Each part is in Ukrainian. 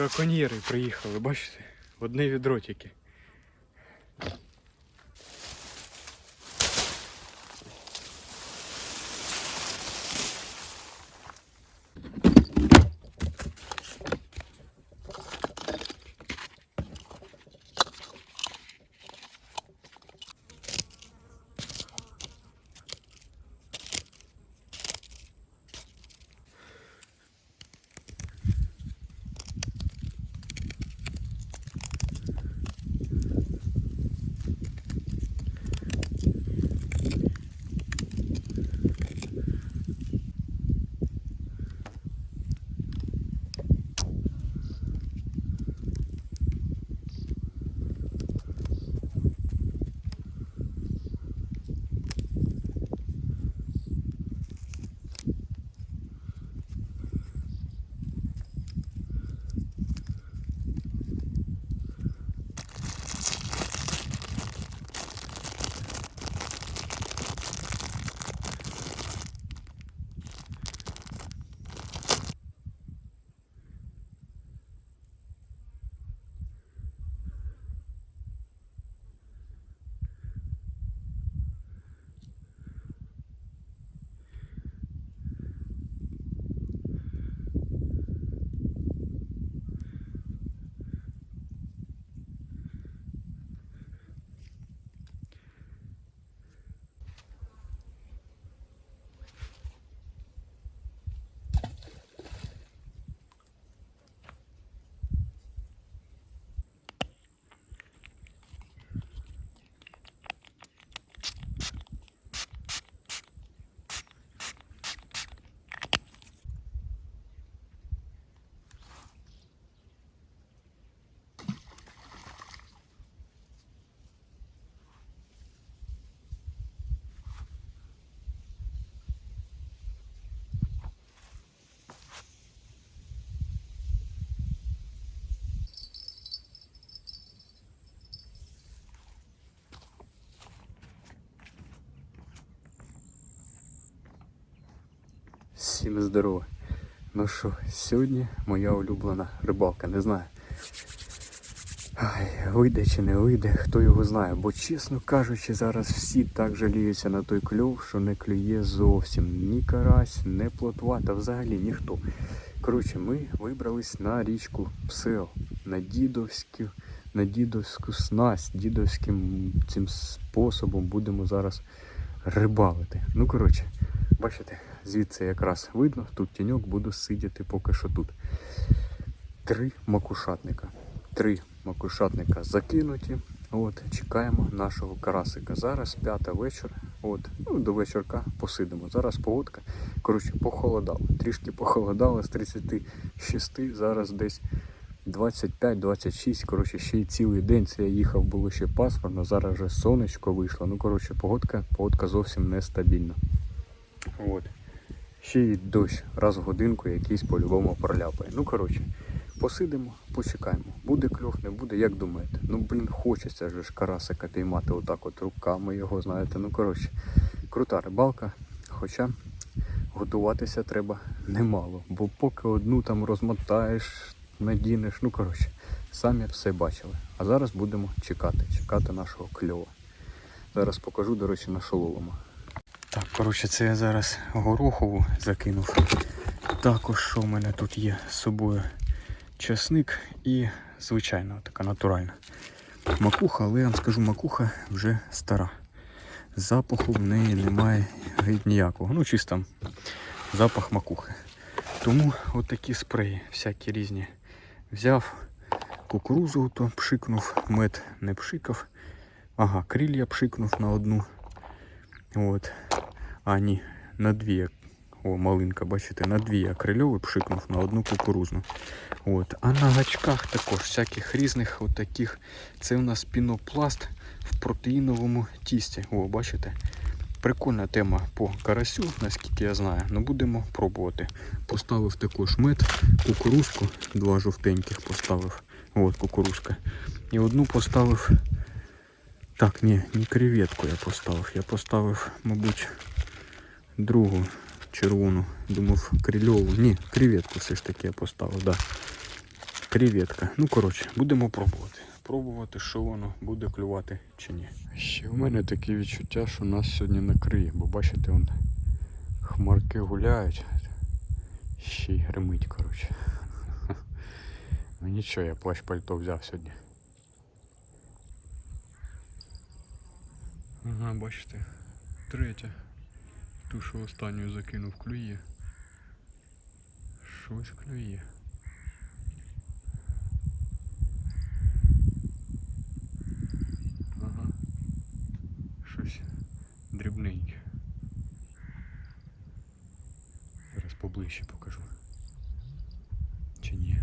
браконьєри приїхали, бачите? Одне відро тільки. Всім здорово. Ну що, сьогодні моя улюблена рибалка, не знаю. Ай, вийде чи не вийде, хто його знає. Бо, чесно кажучи, зараз всі так жаліються на той кльов, що не клює зовсім ні карась, ні плотва, та взагалі ніхто. Коротше, ми вибрались на річку Псел, на дідовську, на дідовську снасть, дідовським цим способом будемо зараз рибалити. Ну, коротше, бачите, звідси якраз видно, тут тіньок, буду сидіти поки що тут. Три макушатника. Три макушатника закинуті. От, чекаємо нашого карасика. Зараз п'ята вечора. От, ну, до вечірка посидимо. Зараз погодка. Коротше, похолодало. Трішки похолодало з 36, зараз десь 25-26. Коротше, ще й цілий день це я їхав, було ще пасмурно, зараз вже сонечко вийшло. Ну, коротше, погодка, погодка зовсім нестабільна. От. Ще й дощ раз в годинку якийсь по-любому проляпає. Ну, коротше, посидимо, почекаємо. Буде кльов, не буде, як думаєте? Ну, блін, хочеться ж карасика піймати отак от руками його, знаєте. Ну, коротше, крута рибалка, хоча готуватися треба немало. Бо поки одну там розмотаєш, надінеш, ну коротше, самі все бачили. А зараз будемо чекати, чекати нашого кльова. Зараз покажу, до речі, на шоловому. Так, коротше, це я зараз горохову закинув. Також що в мене тут є з собою часник і звичайна така натуральна макуха, але я вам скажу, макуха вже стара. Запаху в неї немає геть ніякого. Ну, чисто запах макухи. Тому отакі спреї, всякі різні. Взяв кукурузу, то пшикнув, мед не пшикав. Ага, крилья пшикнув на одну. От. А, на дві. О, малинка, бачите, на дві я крильовий пшикнув на одну кукурузну. От. А на гачках також всяких різних от. Це у нас пінопласт в протеїновому тісті. О, бачите? Прикольна тема по карасю, наскільки я знаю. Ну будемо пробувати. Поставив також мед, кукурузку, два жовтеньких поставив. От кукурузка. І одну поставив. Так, ні, не креветку я поставив. Я поставив, мабуть, другу червону. Думав, крильову. Ні, креветку все ж таки я поставив, да. Креветка. Ну, коротше, будемо пробувати. Пробувати, що воно буде клювати чи ні. Ще в мене таке відчуття, що нас сьогодні накриє, бо бачите, он хмарки гуляють. Ще й гримить, коротше. Ну нічого, я плащ пальто взяв сьогодні. Ага, бачите, третя. Ту, що останню закинув, клює. Щось клює. Ага. Щось дрібненьке. Зараз поближче покажу. Чи ні?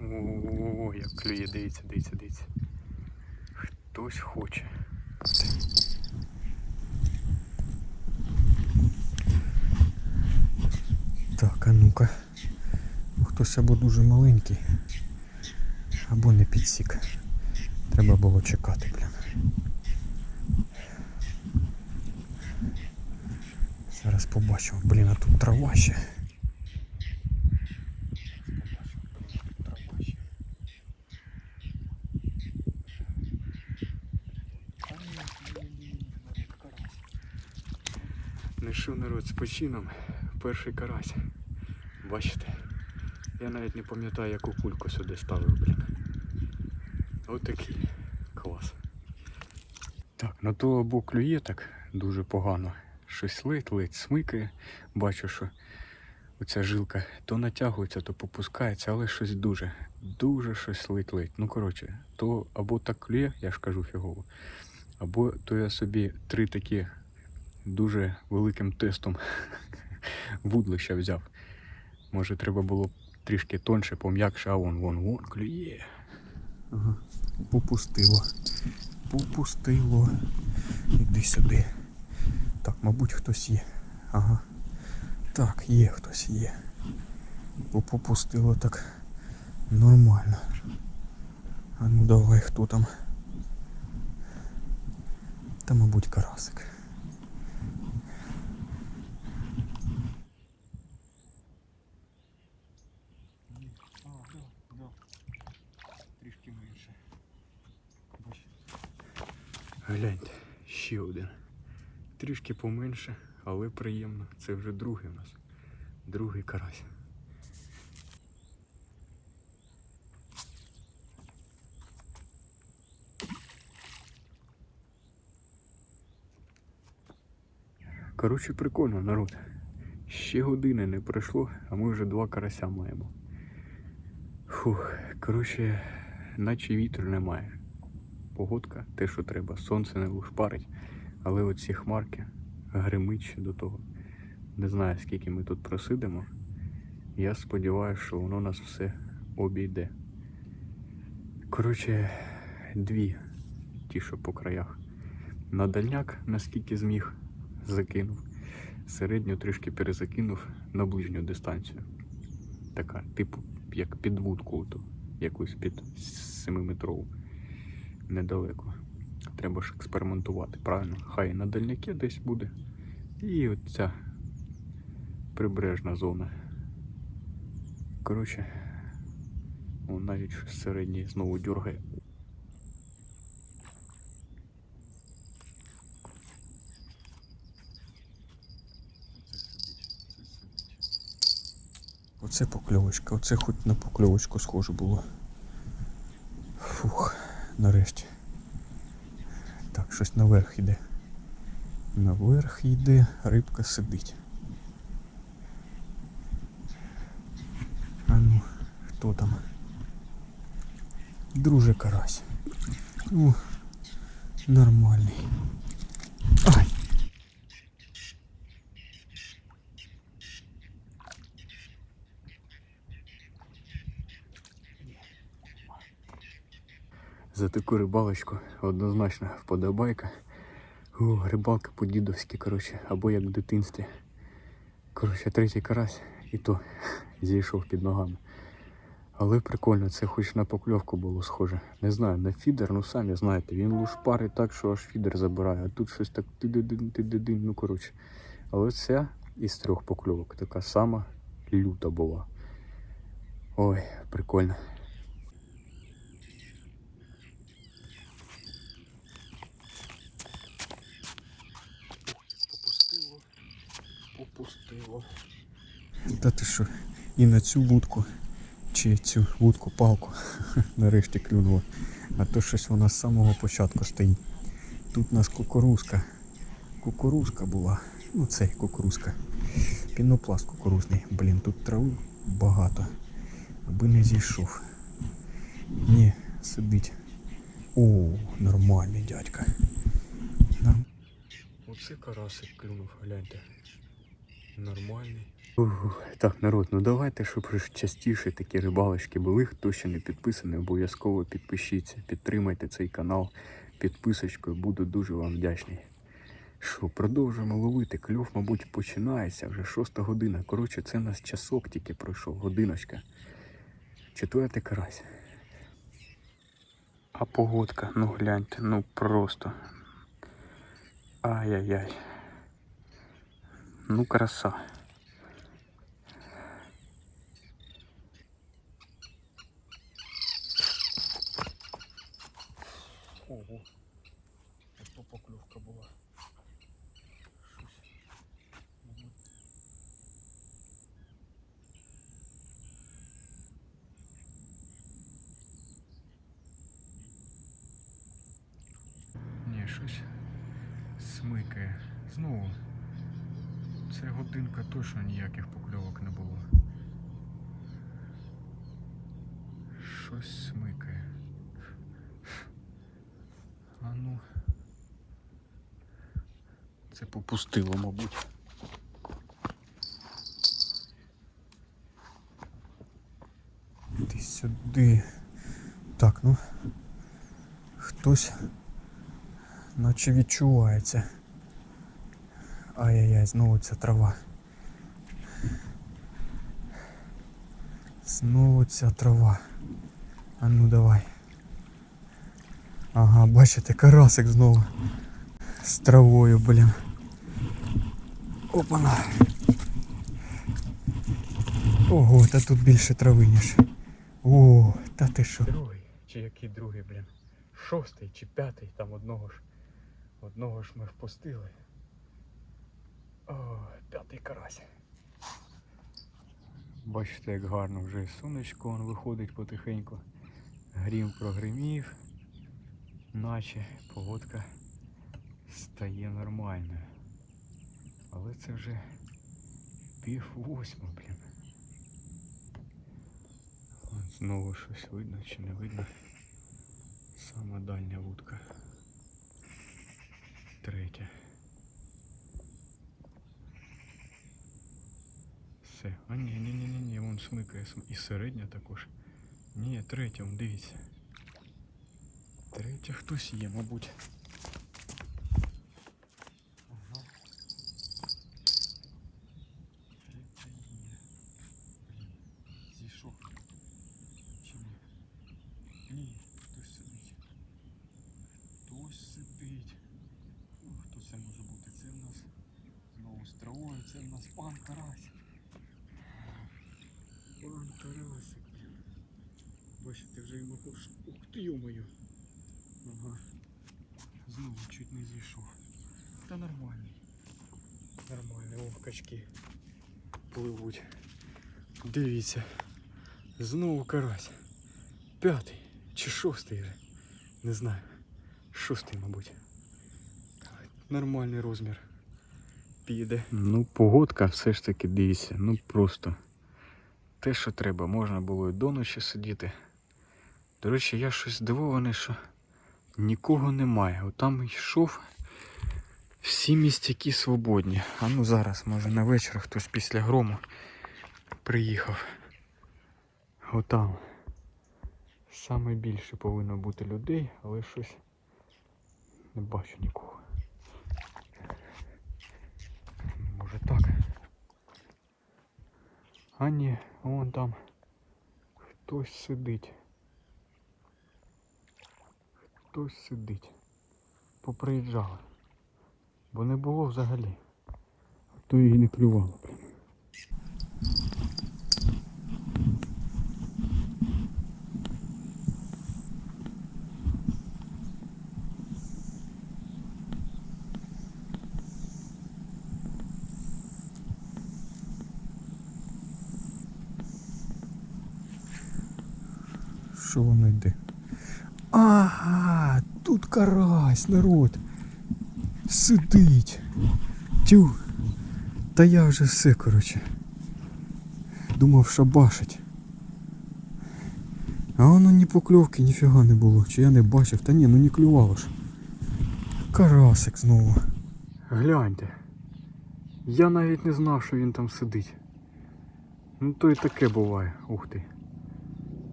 О, як клює, дивіться, дивіться, дивіться. Хтось хоче. Так, а ну-ка. Хтось або дуже маленький, або не підсік. Треба було чекати, блін. Зараз побачимо. Блін, а тут трава ще. Не що народ з почином. Перший карась. Бачите? Я навіть не пам'ятаю, яку кульку сюди ставив, блін. Отакий. Клас. Так, на того боку клює так дуже погано. Щось лить, лить, смикає. Бачу, що оця жилка то натягується, то попускається, але щось дуже, дуже щось лить лить. Ну коротше, то або так клює, я ж кажу фігово, або то я собі три такі дуже великим тестом вудлища взяв. Може треба було трішки тонше, пом'якше, а вон, вон, вон, клює. Ага. Попустило. Попустило. Іди сюди. Так, мабуть, хтось є. Ага. Так, є хтось є. Бо попустило так нормально. А ну давай, хто там? Та, мабуть, карасик. А, да, да. Трішки менше. Гляньте, ще один. Трішки поменше, але приємно. Це вже другий у нас. Другий карась. Коротше, прикольно, народ. Ще години не пройшло, а ми вже два карася маємо. Фух, коротше, наче вітру немає. Погодка, те, що треба, сонце не лушпарить, але оці хмарки гримить ще до того. Не знаю, скільки ми тут просидимо. Я сподіваюся, що воно нас все обійде. Коротше, дві ті, що по краях. На дальняк, наскільки зміг, закинув. Середню трішки перезакинув на ближню дистанцію. Така, типу, як підвудку, якусь під 7-метрову. Недалеко. Треба ж експериментувати, правильно? Хай на дальняки десь буде. І от ця прибережна зона. Коротше, о, навіть щось середнє знову дюргає. Оце покльовочка, оце хоч на покльовочку схоже було. Фух, нарешті. Щось наверх йде. Наверх йде, рибка сидить. А ну, хто там? Друже карась. Ну, нормальний. Ай! За таку рибалочку однозначно вподобайка. О, рибалка по-дідовськи, коротше, або як в дитинстві. Коротше, третій карась і то зійшов під ногами. Але прикольно, це хоч на покльовку було схоже. Не знаю, на фідер, ну самі знаєте, він лушпарить так, що аж фідер забирає, а тут щось так ти-ди-дин, ну коротше. Але ця із трьох покльовок така сама люта була. Ой, прикольно. Попустило, попустило. Та ти що, і на цю вудку, чи цю вудку палку нарешті клюнуло. А то щось вона з самого початку стоїть. Тут у нас кукурузка. Кукурузка була. Ну цей кукурузка. Пінопласт кукурузний. Блін, тут трави багато. Аби не зійшов. Ні, сидить. О, нормальний дядька. Норм... Оце карасик клюнув, гляньте. Нормальний. Ух, так, народ, ну давайте, щоб частіше такі рибалочки були. Хто ще не підписаний, обов'язково підпишіться, підтримайте цей канал підписочкою, буду дуже вам вдячний. Що, продовжуємо ловити. Кльов, мабуть, починається вже шоста година. Коротше, це нас часок тільки пройшов, годиночка. Четвертий карась. А погодка, ну гляньте, ну просто. Ай-яй-яй. Ну краса. Ого. Ото поклювка була. Ні, щось смикає. Знову. Це годинка точно ніяких покльовок не було. Щось смикає. А ну. Це попустило, мабуть. Ти сюди. Так, ну. Хтось наче відчувається. Ай-яй-яй, знову ця трава. Знову ця трава. А ну давай. Ага, бачите, карасик знову. З травою, блін. Опана. Ого, та тут більше трави, ніж. О, та ти що? Другий, чи який другий, блін. Шостий чи п'ятий, там одного ж. Одного ж ми впустили. О, п'ятий карась. Бачите, як гарно вже сонечко он виходить потихеньку. Грім прогримів, наче погодка стає нормальною. Але це вже пів восьма, блін. От знову щось видно чи не видно. Сама дальня вудка. Третя. Все. А ні, ні, ні, ні, ні, вон смикає. см- І середня також. Ні, третя, вон, дивіться. Третя хтось є, мабуть. Ага. Третя є. Блін, зійшов. Чи ні? Ні, хтось сидить. Хтось сидить. Ну, хто це може бути? Це в нас знову з травою, це в нас пан Карась. Тарасик, блін. Бачите, вже йому пош... Ух ти йомою. Ага. Знову чуть не зійшов. Та нормальний. Нормальний, о, качки пливуть. Дивіться. Знову карась. П'ятий чи шостий вже. Не знаю. Шостий, мабуть. Нормальний розмір. Піде. Ну, погодка все ж таки дивіться, ну просто те, що треба. Можна було і до ночі сидіти. До речі, я щось здивований, що нікого немає. Отам йшов. Всі містяки свободні. А ну зараз, може на вечір хтось після грому приїхав. Отам. Саме більше повинно бути людей, але щось не бачу нікого. Може так. А ні, вон там Хтось сидить. Хтось сидить. Поприїжджали. Бо не було взагалі. А то її не клювало, блін. Що йде? Ага, тут карась, народ. Сидить. Тю. Та я вже все, коротше. Думав шабашить. А воно ні покльовки, ніфіга не було. Чи я не бачив, та ні, ну не клювало ж. Карасик знову. Гляньте. Я навіть не знав, що він там сидить. Ну то і таке буває. Ух ти.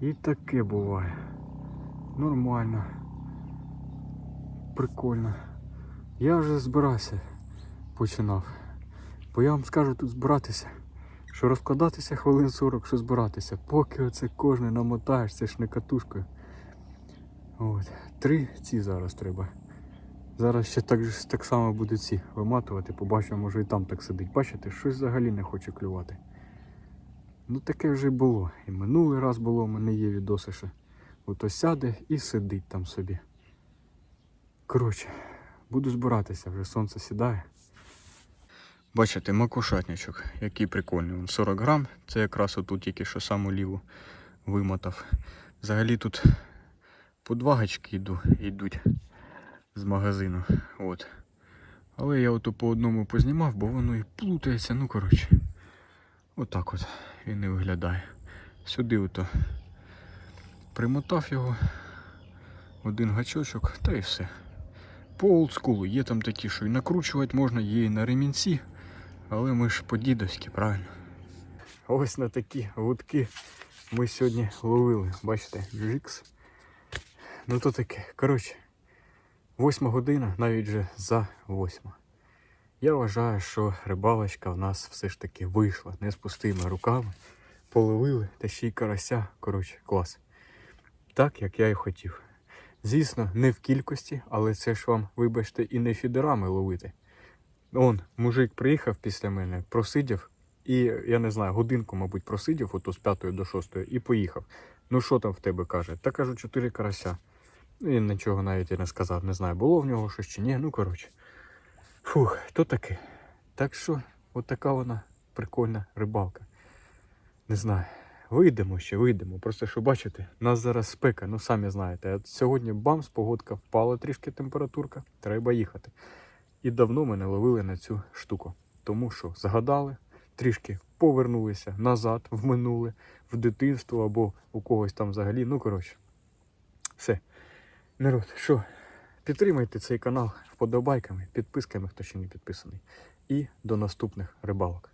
І таке буває. Нормально. Прикольно. Я вже збирався починав. Бо я вам скажу тут збиратися. Що розкладатися хвилин 40, що збиратися. Поки оце кожне намотаєш, це ж не катушкою. От. Три ці зараз треба. Зараз ще так, так само буду ці виматувати, побачимо, може і там так сидить. Бачите, щось взагалі не хоче клювати. Ну таке вже було. І минулий раз було, у мене є відоси ще. Ото сяде і сидить там собі. Коротше, буду збиратися, вже сонце сідає. Бачите, макушатничок, який прикольний. Він 40 грам, це якраз отут тільки що саму ліву вимотав. Взагалі тут по два гачки йду, йдуть з магазину. От. Але я ото по одному познімав, бо воно і плутається. Ну коротше. Отак от він і виглядає. Сюди ото примотав його, один гачочок, та і все. По олдскулу є там такі, що і накручувати можна, і на ремінці, але ми ж по-дідовськи, правильно? Ось на такі вудки ми сьогодні ловили. Бачите, жикс. Ну то таке. Коротше, восьма година, навіть вже за восьма. Я вважаю, що рибалочка в нас все ж таки вийшла не з пустими руками. Половили та ще й карася. Коротше, клас. Так, як я і хотів. Звісно, не в кількості, але це ж вам, вибачте, і не фідерами ловити. Он, мужик приїхав після мене, просидів, і я не знаю, годинку, мабуть, просидів, ото з 5 до 6, і поїхав. Ну що там в тебе каже? Та кажу, 4 карася. Ну, Він нічого навіть і не сказав, не знаю, було в нього щось чи ні. Ну, коротше. Фух, то таке. Так що, от така вона прикольна рибалка. Не знаю. Вийдемо ще, вийдемо. Просто що бачите, нас зараз спека, ну самі знаєте. От сьогодні бамс, погодка впала трішки температурка, треба їхати. І давно ми не ловили на цю штуку. Тому що згадали, трішки повернулися назад, в минуле, в дитинство або у когось там взагалі. Ну, коротше, все. Народ, що, підтримайте цей канал вподобайками, підписками, хто ще не підписаний. І до наступних рибалок.